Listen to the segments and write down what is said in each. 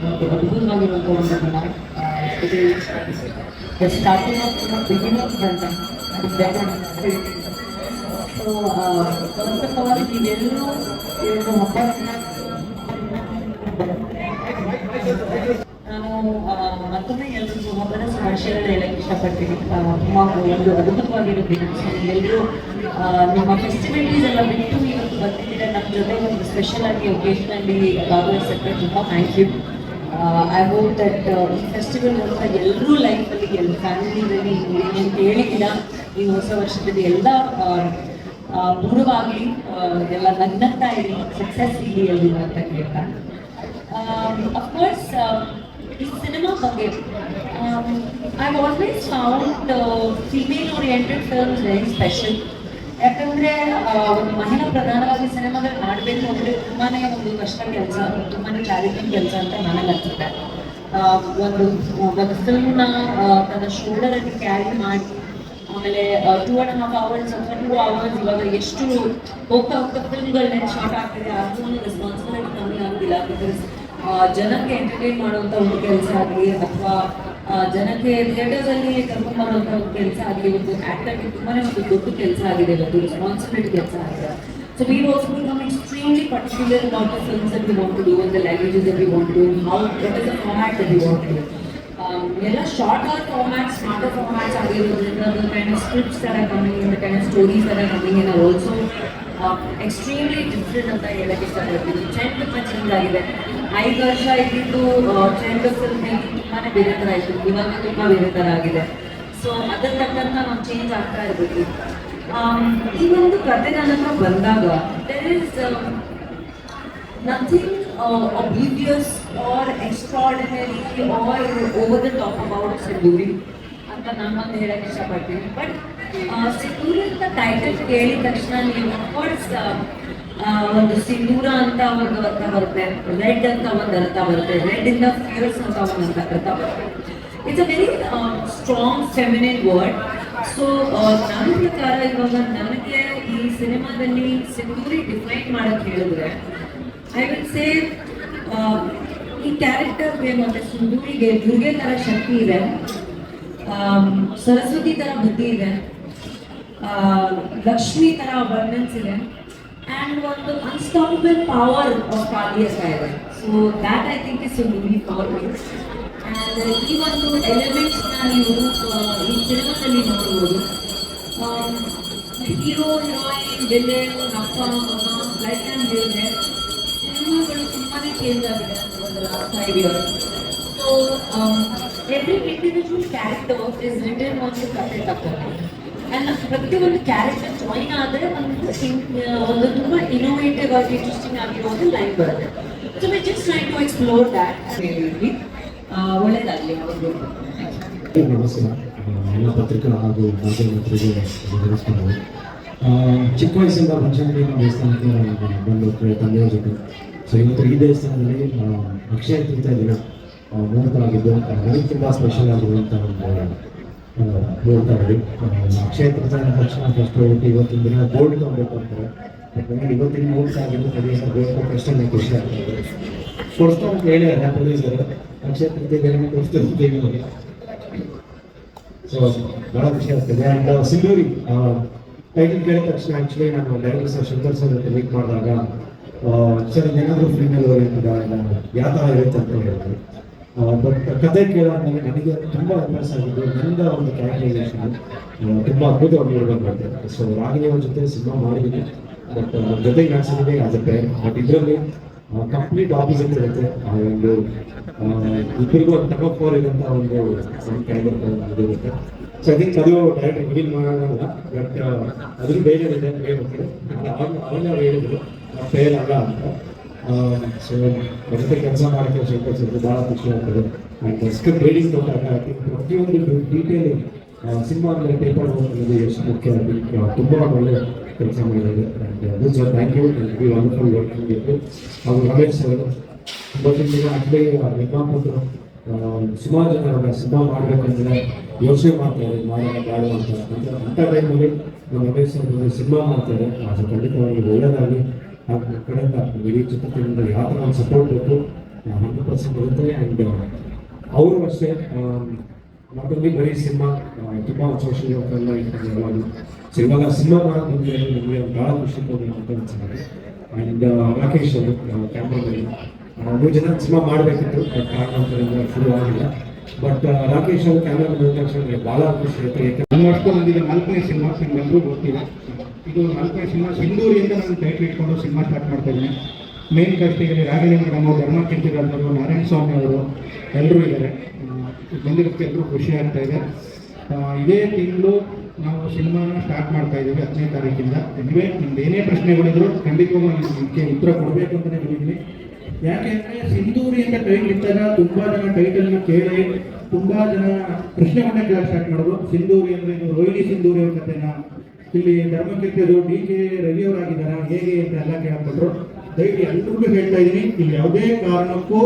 ಅದ್ಭುತವಾಗಿರುವಂಥ ಒಂದು the starting of beginning ಅಂತ so first of all ನೀವೆಲ್ಲರೂ ಮತ್ತೊಮ್ಮೆ ಎಲ್ಲರೂ ಹಬ್ಬದ ಶುಭಾಶಯಗಳು ಹೇಳಕ್ಕೆ ಇಷ್ಟಪಡ್ತೀನಿ. ತುಂಬ ಒಂದು ಅದ್ಭುತವಾಗಿರೋ ಸೊ ಎಲ್ಲರೂ ನಿಮ್ಮ ಫೆಸ್ಟಿವಿಟೀಸ್ ಎಲ್ಲ ಬಿಟ್ಟು ಇವತ್ತು ಬರ್ತಿದ್ದೀರಾ ನಮ್ಮ ಜೊತೆ ಒಂದು ಸ್ಪೆಷಲ್ ಆಗಿ ಒಕೇಶನಲ್ಲಿ ಭಾಗವಹಿಸಕ್ಕೆ ತುಂಬ thank you I hope that ಈ ಫೆಸ್ಟಿವಲ್ ಅಂತ ಎಲ್ಲರೂ ಲೈಫಲ್ಲಿ ಎಲ್ಲ ಫ್ಯಾಮಿಲಿನಲ್ಲಿ ಅಂತ ಹೇಳಿದ್ದೀರ, ಈ ಹೊಸ ವರ್ಷದಲ್ಲಿ ಎಲ್ಲ ದೂರವಾಗಲಿ ಎಲ್ಲ ನಗ್ನಗ್ತಾ ಇರಿ ಸಕ್ಸಸ್ ಇರಲಿ ಅಲ್ಲಿ ಅಂತ ಕೇಳ್ತಾ. ಅಫ್ಕೋರ್ಸ್ ಈ ಸಿನಿಮಾ ಬಗ್ಗೆ I always found female oriented films very special ಯಾಕಂದ್ರೆ ಒಂದು ಮಹಿಳಾ ಪ್ರಧಾನವಾಗಿ ಸಿನಿಮಾಗಳು ಮಾಡಬೇಕು ಅಂದ್ರೆ ತುಂಬಾನೇ ಒಂದು ಕಷ್ಟ ಕೆಲಸ, ತುಂಬಾನೇ ಚಾಲೆಂಜಿಂಗ್ ಕೆಲಸ ಅಂತ ನನಗೆ ಅನ್ಸುತ್ತೆ. ಒಂದು ಒಂದು ಫಿಲ್ಮ್ನ ತನ್ನ ಶೋಲ್ಡರಲ್ಲಿ ಕ್ಯಾರಿ ಮಾಡಿ, ಆಮೇಲೆ ಟೂ ಅಂಡ್ ಹಾಫ್ ಅವರ್ಸ್ ಅಥವಾ ಟೂ ಅವರ್ಸ್ ಇವಾಗ ಎಷ್ಟು ಹೋಗ್ತಾ ಹೋಗ್ತಾ ಫಿಲ್ಮ್ಗಳನ್ನ ಶಾರ್ಟ್ ಆಗ್ತಿದೆ, ಅದು ಒಂದು ರೆಸ್ಪಾನ್ಸಿಬಿಲಿಟಿ ಕಮ್ಮಿ ಆಗುದಿಲ್ಲ ಬಿಕಾಸ್ ಜನಕ್ಕೆ ಎಂಟರ್ಟೈನ್ ಮಾಡುವಂಥ ಒಂದು ಕೆಲಸ ಆಗಲಿ ಅಥವಾ ಜನಕ್ಕೆ ಥಿಯೇಟರ್ಸ್ ಅಲ್ಲಿ ಕರ್ಕೊಂಡು ಒಂದು ಕೆಲಸ ಆಗಲಿ ಒಂದು ಆಕ್ಟರ್ಗೆ ತುಂಬಾನೇ ಒಂದು ದೊಡ್ಡ ಕೆಲಸ ಆಗಿದೆ ಒಂದು ರೆಸ್ಪಾನ್ಸಿಬಿಲಿಟಿ ಕೆಲಸ ಆಗಿದೆ So we've also become extremely particular about the films that we want to do and the languages that we want to do and how, what is the format that we want. Um, ಎಲ್ಲ shorter format smarter formats ಆಗಿರೋದ್ರಿಂದ of scripts that are coming in, the kind of stories that are coming in are also uh, extremely different ಅಂತ ಹೇಳಕ್ಕೆ ಇಷ್ಟಪಡ್ತೀನಿ trend ತುಂಬ change ಆಗಿದೆ ಐದು ವರ್ಷ ಇದ್ದಿದ್ದು ಟ್ರೆಂಡ್ ಫಿಲ್ಮ್ ತುಂಬಾನೇ ಬೇರೆ ಥರ ಇತ್ತು. ಇವಾಗ ತುಂಬ ಬೇರೆ ಥರ ಆಗಿದೆ. ಸೊ ಅದರ ತಕ್ಕಂತ ನಾವು ಚೇಂಜ್ ಆಗ್ತಾ ಇರ್ಬೇಕು. ಈ ಒಂದು ಕತೆ ನನ್ನ ಹತ್ರ ಬಂದಾಗ there is uh, oblivious or extraordinary or over the top about Sindhoori ಅಂತ ನಾನು ಒಂದು ಹೇಳಕ್ಕೆ ಇಷ್ಟಪಡ್ತೀನಿ. ಬಟ್ ಸಿಂಧೂರಿ ಅಂತ ಟೈಟಲ್ ಕೇಳಿದ ತಕ್ಷಣ ನೀವು ಅಫ್ಕೋರ್ಸ್ ಒಂದು ಸಿಂಧೂರ ಅಂತ ಒಂದು ಅರ್ಥ ಬರುತ್ತೆ, ರೆಡ್ ಅಂತ ಒಂದು ಅರ್ಥ ಬರುತ್ತೆ, ರೆಡ್ ಇಂದ ಫ್ಯೂರ್ಸ್ ಅಂತ ಒಂದು ಅರ್ಥ ಬರುತ್ತೆ. It's a very strong feminine word so ನನ್ನ ಪ್ರಕಾರ ಇವಾಗ ನನಗೆ ಈ ಸಿನಿಮಾದಲ್ಲಿ ಸಿಂಧೂರಿ ಡಿಫೈನ್ ಮಾಡಕ್ ಹೇಳಿದ್ರೆ ಐ ವಿಲ್ ಸೇ ಈ ಕ್ಯಾರೆಕ್ಟರ್ಗೆ ಮತ್ತೆ ಸಿಂಧೂರಿಗೆ ದುರ್ಗೆ ತರ ಶಕ್ತಿ ಇದೆ ಸರಸ್ವತಿ ತರ ಬುದ್ಧಿ ಇದೆ ಲಕ್ಷ್ಮಿ ತರ ಅಬಂಡೆನ್ಸ್ ಇದೆ. ಆ್ಯಂಡ್ ಒಂದು ಅನ್ಸ್ಟಾಪಬಲ್ ಪವರ್ ಆಫ್ ಕಾಳಿಯಸ ಇದೆ so that I think is movie for me and ಈ ಒಂದು ಎಲಿಮೆಂಟ್ಸ್ನ ನೀವು ಆ, ಈ ಸಿನಿಮಾದಲ್ಲಿ ನೋಡ್ಬೋದು ಹೀರೋ ಹೀರೋಯಿನ್ ವಿಲೇನ್ ಅಪ್ಪ ಅಮ್ಮ ಲೈಕ್ ಆ್ಯಂಡ್ ಹೇಳಿದೆ ಸಿನಿಮಾಗಳು ತುಂಬಾನೇ ಚೇಂಜ್ ಆಗಿದೆ ಒಂದು last five years so every individual character is return ಒಂದು ಕತೆ ತಕ್ಕೊಂಡು ಆ್ಯಂಡ್ ಪ್ರತಿಯೊಂದು ಕ್ಯಾರೆಕ್ಟರ್ ಜಾಯಿನ್ ಆದರೆ ಒಂದು ಒಂದು ತುಂಬ ಇನೋವೇಟಿವ್ ಆಗಿ ಇಂಟ್ರೆಸ್ಟಿಂಗ್ ಆಗಿರೋ ಒಂದು ಲೈನ್ ಬರುತ್ತೆ. So we just try to explore that ಒಳ್ಳೇದಾಗಲಿ ಅವ್ರಿಗೂ ನಮಸ್ಕಾರ ಎಲ್ಲ ಪತ್ರಿಕಾ ಹಾಗೂ ನಮಸ್ಕಾರಗಳು. ಆ, ಚಿಕ್ಕ ವಯಸ್ಸಿಂದ ಪಂಚಮಿ ದೇವಸ್ಥಾನಕ್ಕೆ ಬಂದು ತಂದೆಯ ಜೊತೆ. ಸೊ ಇವತ್ತು ಈ ದೇವಸ್ಥಾನದಲ್ಲಿ ಅಕ್ಷಯ ತೃತೀಯ ದಿನ ಮುಹೂರ್ತ ಆಗಿದ್ದು ನನಗೆ ತುಂಬ ಸ್ಪೆಷಲ್ ಆಗಿರುವಂಥ ಒಂದು ಆ, ಮುಹೂರ್ತ ಹೇಳಿ ಅಕ್ಷಯ ತೃತೀಯ ಅಂದ ತಕ್ಷಣ ಫಸ್ಟ್ ಇವತ್ತಿನ ದಿನ ಬೋರ್ಡ್ ತಗೊಬೇಕು ಅಂತಾರೆ ಯಾಕಂದ್ರೆ ಇವತ್ತಿನ ಮೂರು ಆಗಿದ್ದು ಪ್ರದೇಶ ಬೇಕು ನನಗೆ ಖುಷಿ ಆಗ್ತದೆ ಕೊಡಿಸ್ತಾ ಅಂತ ಹೇಳಿದ್ದಾರೆ ಪೊಲೀಸರು ಅಕ್ಷಯ ತೃತೀಯ ಕೊಡಿಸ್ತಿರ್ತೀವಿ ನೋಡಿ ಸೊ ಬಹಳ ಖುಷಿ ಆಗ್ತದೆ ಅಂಡ್ ಸಿಂಧೂರಿ ಟೈಟಲ್ ಕೇಳಿದ ತಕ್ಷಣ ಆ್ಯಕ್ಚುಲಿ ನಾನು ಡೈರೆಕ್ಟರ್ ಸರ್ ಶಂಕರ್ ಸರ್ ಜೊತೆ ಮೀಟ್ ಮಾಡಿದಾಗ ಸರ್ ಏನಾದರೂ ಫಿಲ್ಮಲ್ಲಿ ಓರಿಯೆಂಟೆಡ್ ಯಾವ ಥರ ಇರುತ್ತೆ ಅಂತ ಹೇಳಿದ್ರು ಕತೆ ಕೇಳಾದ್ಮೇಲೆ ನನಗೆ ತುಂಬ ಇಂಪ್ರೆಸ್ ಆಗಿದ್ದು ನನ್ನ ಒಂದು ಕ್ಯಾರೆಕ್ಟರೈಸೇಷನ್ ತುಂಬ ಅದ್ಭುತವಾಗಿ ಇರಬೇಕು ಸೊ ರಾಗಿಣಿ ಅವ್ರ ಜೊತೆ ಸಿನಿಮಾ ಮಾಡಿದ್ದೀನಿ. ಬಟ್ ಜೊತೆಗೆ ನಡ್ಸಿದ್ದೀನಿ ಆಸ್ ಎ ಬಟ್ ಇದರಲ್ಲಿ ಕಂಪ್ಲೀಟ್ ಆಪೋಸಿಟ್ ಇರುತ್ತೆ. ಆ, ಒಂದು ಇಬ್ಬರಿಗೂ ಒಂದು ಟಗ್ ಫೋರ್ ಇರೋಂಥ ಒಂದು ಕ್ಯಾರೆಕ್ಟರ್ ಇರುತ್ತೆ. ಸೊ ಐ ಥಿಂಕ್ ಅದು ಡೈರೆಕ್ಟ್ ರಿವೀಲ್ ಮಾಡೋಣ ಬಟ್ ಅದ್ರ ಬೇರೆ ಹೇಳ್ಬೇಕು ಅವಾಗ ಅವಾಗ ಅವ್ರು ಹೇಳಿದ್ರು ಫೇಲ್ ಆಗ ಅಂತ. ಜೊತೆ ಕೆಲಸ ಮಾಡೋಕ್ಕೆ ಸ್ವಲ್ಪ ಭಾಳ ಖುಷಿ ಆಗ್ತದೆ. ಆ್ಯಂಡ್ ಸ್ಕ್ರಿಪ್ಟ್ ರೀಡಿಂಗ್ ಕೊಟ್ಟಾಗ ಐ ಥಿಂಕ್ ಪ್ರತಿಯೊಂದು ಡೀಟೇಲಿಂಗ್ ಸಿನಿಮಾ ಅಂದರೆ ಪೇಪರ್ ಅನ್ನೋದು ಎಷ್ಟು ಮುಖ್ಯ ಅದು ತುಂಬ ಒಳ್ಳೆ ಕೆಲಸ ಮಾಡಿದ್ದಾರೆ. ಆ್ಯಂಡ್ ಅದು sir thank you be wonderful working ಇತ್ತು ಅವರು ರಮೇಶ್ ಅವರು ಇವತ್ತಿನ ದಿನ ಆಕ್ಚುಲಿ ನಿರ್ಮಾಪಕರು ಸುಮಾರು ಜನ ಸಿನಿಮಾ ಮಾಡಬೇಕಂದ್ರೆ ಯೋಚನೆ ಮಾಡ್ತಾರೆ, ಮಾಡೋಣ ಬೇಡ ಅಂತ ಅಂತ. ಅಂಥ ಟೈಮಲ್ಲಿ ನಮ್ಮ ರಮೇಶ್ ಅವರು ಸಿನಿಮಾ ಮಾಡ್ತಾರೆ. ಅದು ಖಂಡಿತವಾಗಿ ಒಳ್ಳೆಯದಾಗಿ ನಮ್ಮ ಕಡೆಯಿಂದ ಇಡೀ ಚಿತ್ರತಂಡದಲ್ಲಿ ಯಾವ ಥರ ಒಂದು ಸಪೋರ್ಟ್ ಬೇಕು ಹಂಡ್ರೆಡ್ ಪರ್ಸೆಂಟ್ ಬರುತ್ತೆ ಆ್ಯಂಡ್ ಅವರು. ಅಷ್ಟೇ ನಾಟ್ ಬರೀ ಸಿನಿಮಾ ತುಂಬ ಸೋಷಿಯಲ್ ವರ್ಕೆಲ್ಲ ಇರ್ತಾರೆ ಯಾವಾಗಲೂ ಸೊ ಸಿನಿಮಾ ಮಾಡೋದು ಬಂದರೆ ನಮಗೆ ಭಾಳ ಖುಷಿ ಅಂತ ಆ್ಯಂಡ್ ರಾಕೇಶ್ ಅವರು ಕ್ಯಾಮ್ರಾದಲ್ಲಿ ಮೂರು ಜನ ಸಿನಿಮಾ ಮಾಡಬೇಕಿತ್ತು, ಬಟ್ ಕಾರಣಾಂತರದಿಂದ ಶುರು ಆಗಿಲ್ಲ ಬಟ್ ರಾಕೇಶ್ ಅವರು ಕ್ಯಾಮ್ರಾ ಬಂದ ನನಗೆ ಭಾಳ ಖುಷಿ ಆಯ್ತು. ನಾನು ಬಂದಿದೆ ನಾಲ್ಕನೇ ಸಿನಿಮಾ ನಿಮ್ಗೆಲ್ಲರೂ ಗೊತ್ತಿದೆ ಇದು ನಾಲ್ಕನೇ ಸಿನಿಮಾ ಸಿಂಧೂರಿಯಿಂದ ನಾನು ಟೈಟ್ಲ್ ಇಟ್ಕೊಂಡು ಸಿನಿಮಾ ಸ್ಟಾರ್ಟ್ ಮಾಡ್ತಾ ಇದ್ದೀನಿ. ಮೇನ್ ಕಾಸ್ಟಿಗೆ ರಾಗಿಣಿ ಮೇಡಮ್ ಅವರು, ಧರ್ಮ ಕಿಂಚಿರಾಜರು ನಾರಾಯಣ ಸ್ವಾಮಿ ಅವರು ಎಲ್ಲರೂ ಇದ್ದಾರೆ. ಬಂದಿರೋಕ್ಕೆ ಎಲ್ಲರೂ ಖುಷಿ ಆಗ್ತಾ ಇದೆ. ಇದೇ ತಿಂಗಳು ನಾವು ಸಿನಿಮಾನ ಸ್ಟಾರ್ಟ್ ಮಾಡ್ತಾ ಇದ್ದೀವಿ ಹತ್ತನೇ ತಾರೀಕಿಂದ. ಇವೇ ನಿಮ್ದು ಏನೇ ಪ್ರಶ್ನೆಗಳಿದ್ರು ಖಂಡಿತವಾಗಿ ಉತ್ತರ ಕೊಡಬೇಕು ಅಂತಲೇ ಹೇಳಿದ್ದೀನಿ. ಯಾಕೆಂದ್ರೆ ಸಿಂಧೂರಿ ಅಂತ ಟೈಟ್ಲ್ ಇದ್ದಾಗ ತುಂಬಾ ಜನ ಟೈಟಲ್ನ ಕೇಳಿ, ತುಂಬಾ ಜನ ಪ್ರಶ್ನೆಗಳನ್ನ ಕೇಳಕ್ ಸ್ಟಾರ್ಟ್ ಮಾಡೋದು ಸಿಂಧೂರಿ ಅಂದ್ರೆ ಇದು ರೋಹಿಣಿ ಸಿಂಧೂರಿ ಅವ್ರ ಕಥೆನ ಇಲ್ಲಿ ಧರ್ಮಕೀರ್ತಿಯರು ಡಿ ಕೆ ರವಿ ಅವರಾಗಿದ್ದಾರ. ಹೇಗೆ ಅಂತ ಎಲ್ಲ ಕೇಳ್ಕೊಟ್ರು. ದಯವಿಟ್ಟು ಎಲ್ರಿಗೂ ಹೇಳ್ತಾ ಇದ್ದೀನಿ, ಇಲ್ಲಿ ಯಾವುದೇ ಕಾರಣಕ್ಕೂ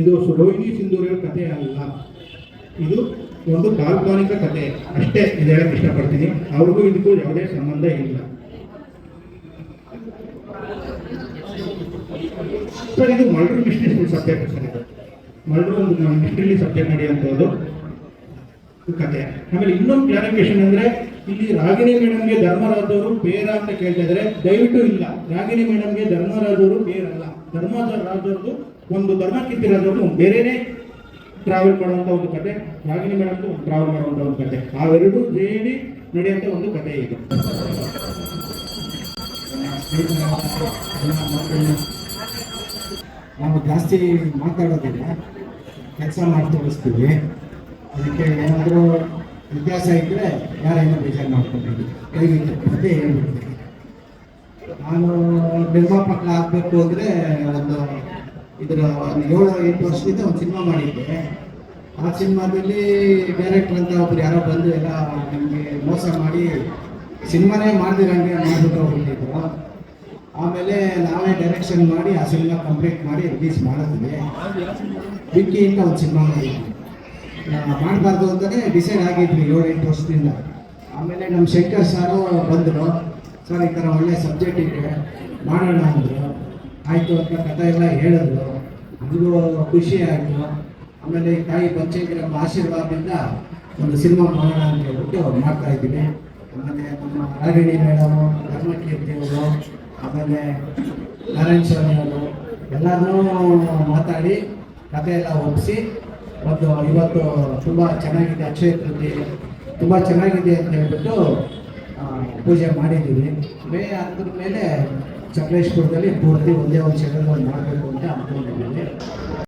ಇದು ರೋಹಿಣಿ ಸಿಂಧೂರಿ ಅವ್ರ ಕಥೆ ಅಲ್ಲ. ಇದು ಒಂದು ಕಾಲ್ಪನಿಕ ಕಥೆ. ಅಷ್ಟೇ ಇದು ಹೇಳಕ್ಕೆ ಇಷ್ಟಪಡ್ತೀನಿ? ಅವ್ರಿಗೂ ಇದಕ್ಕೂ ಯಾವುದೇ ಸಂಬಂಧ ಇಲ್ಲ. ಸರ್ ಇದು ಮಲ್ಡ್ರು ಮಿಸ್ಟ್ರಿ ಸಬ್ಜೆಕ್ಟ್ ಸರ್ ಇದು. ಮಲ್ಡ್ರು ಒಂದು ಮಿಸ್ಟ್ರಿಲಿ ಸಬ್ಜೆಕ್ಟ್ ನಡೆಯುವಂಥದ್ದು ಕತೆ. ಆಮೇಲೆ ಇನ್ನೊಂದು ಕ್ಲಾರಿಫಿಕೇಶನ್ ಅಂದ್ರೆ ಇಲ್ಲಿ ರಾಗಿಣಿ ಮೇಡಮ್ಗೆ ಧರ್ಮರಾಜ್ ಅವರು ಬೇರ ಅಂತ ಕೇಳ್ತಾ ದಯವಿಟ್ಟು ಇಲ್ಲ. ರಾಗಿಣಿ ಮೇಡಮ್ಗೆ ಧರ್ಮರಾಜ್ ಅವರು ಬೇರಲ್ಲ ಧರ್ಮರಾಜ್ ಅವ್ರದ್ದು ಒಂದು ಧರ್ಮ ಕಿತ್ತಿರೋದು ಬೇರೆನೇ ಟ್ರಾವೆಲ್ ಮಾಡುವಂತ ಒಂದು ಕತೆ. ರಾಗಿಣಿ ಮೇಡಮ್ದು ಟ್ರಾವೆಲ್ ಮಾಡುವಂತ ಒಂದು ಕತೆ. ಅವೆರಡು ಸೇರಿ ನಡೆಯುವಂಥ ಒಂದು ಕತೆ ಇದು. ನಾವು ಜಾಸ್ತಿ ಮಾತಾಡೋದಿಲ್ಲ. ಕೆಲಸ ಮಾಡಿ ತೋರಿಸ್ತೀವಿ ಅದಕ್ಕೆ ಏನಾದರೂ ವ್ಯತ್ಯಾಸ ಇದ್ದರೆ ಯಾರೇನೋ ಬೇಜಾರು ಮಾಡ್ಕೊಂಡಿದ್ದೀವಿ ಕೈಗೆ ಅದೇ ಹೇಳ್ಬಿಡ್ತೀನಿ. ನಾನು ನಿರ್ಮಾಪಕ ಆಗಬೇಕು ಅಂದರೆ ಒಂದು ಇದರ ಒಂದು ಏಳು, ಎಂಟು ವರ್ಷದಿಂದ ಒಂದು ಸಿನಿಮಾ ಮಾಡಿದ್ದೆ. ಆ ಸಿನಿಮಾದಲ್ಲಿ ಡೈರೆಕ್ಟರ್ ಅಂತ ಒಬ್ರು ಯಾರೋ ಬಂದು ಎಲ್ಲ ನಮಗೆ ಮೋಸ ಮಾಡಿ ಸಿನಿಮಾನೇ ಮಾಡ್ದಿರಂಗೆ ಮಾಡಿಬಿಟ್ಟು ಹೋಗ್ಬಿಟ್ಟಿದ್ರು. ಆಮೇಲೆ ನಾವೇ ಡೈರೆಕ್ಷನ್ ಮಾಡಿ ಆ ಸಿನಿಮಾ ಕಂಪ್ಲೀಟ್ ಮಾಡಿ ರಿಲೀಸ್ ಮಾಡಿದ್ವಿ. ವಿಕ್ಕಿ ಅಂತ ಒಂದು ಸಿನಿಮಾ ಮಾಡಿದ್ವಿ. ಮಾಡಬಾರ್ದು ಅಂತಲೇ ಡಿಸೈಡ್ ಆಗಿದ್ವಿ ಏಳೆಂಟು ವರ್ಷದಿಂದ. ಆಮೇಲೆ ನಮ್ಮ ಶಂಕರ್ ಸಾರು ಬಂದರು. ಸರ್ ಈ ಥರ ಒಳ್ಳೆ ಸಬ್ಜೆಕ್ಟ್ ಇದೆ. ಮಾಡೋಣ ಅಂದರು. ಆಯಿತು ಅಂತ ಕಥೆ ಎಲ್ಲ ಹೇಳಿದ್ರು. ನಮಗೂ ಖುಷಿ ಆಯಿತು. ಆಮೇಲೆ ತಾಯಿ ಪಂಚಾಯತ್ ಆಶೀರ್ವಾದದಿಂದ ಒಂದು ಸಿನಿಮಾ ಮಾಡೋಣ ಅಂತ ಹೇಳ್ಬಿಟ್ಟು ಮಾಡ್ತಾ ಇದ್ದೀನಿ. ಆಮೇಲೆ ನಮ್ಮ ರಾಗಿಣಿ ಮೇಡಮು, ಧರ್ಮಕೀರ್ತಿ ಅವರು ಆಮೇಲೆ ನಾರಾಯಣ ಸ್ವಾಮಿ ಅವರು ಎಲ್ಲರನ್ನೂ ಮಾತಾಡಿ ಕತೆ ಎಲ್ಲ ಒಪ್ಪಿಸಿ ಒಂದು ಇವತ್ತು ತುಂಬ ಚೆನ್ನಾಗಿದೆ, ಅಕ್ಷಯ ತೃತೀಯ ತುಂಬ ಚೆನ್ನಾಗಿದೆ ಅಂತ ಹೇಳ್ಬಿಟ್ಟು ಪೂಜೆ ಮಾಡಿದ್ದೀವಿ. ಮೇ ಅದ್ರ ಮೇಲೆ ಚಕ್ರೇಶ್ಪುರದಲ್ಲಿ ಪೂರ್ತಿ ಒಂದೇ ಒಂದು ಶೆಡ್ಯೂಲ್ ಮಾಡಬೇಕು ಅಂತ ಅಂದ್ಕೊಂಡಿದ್ದೀವಿ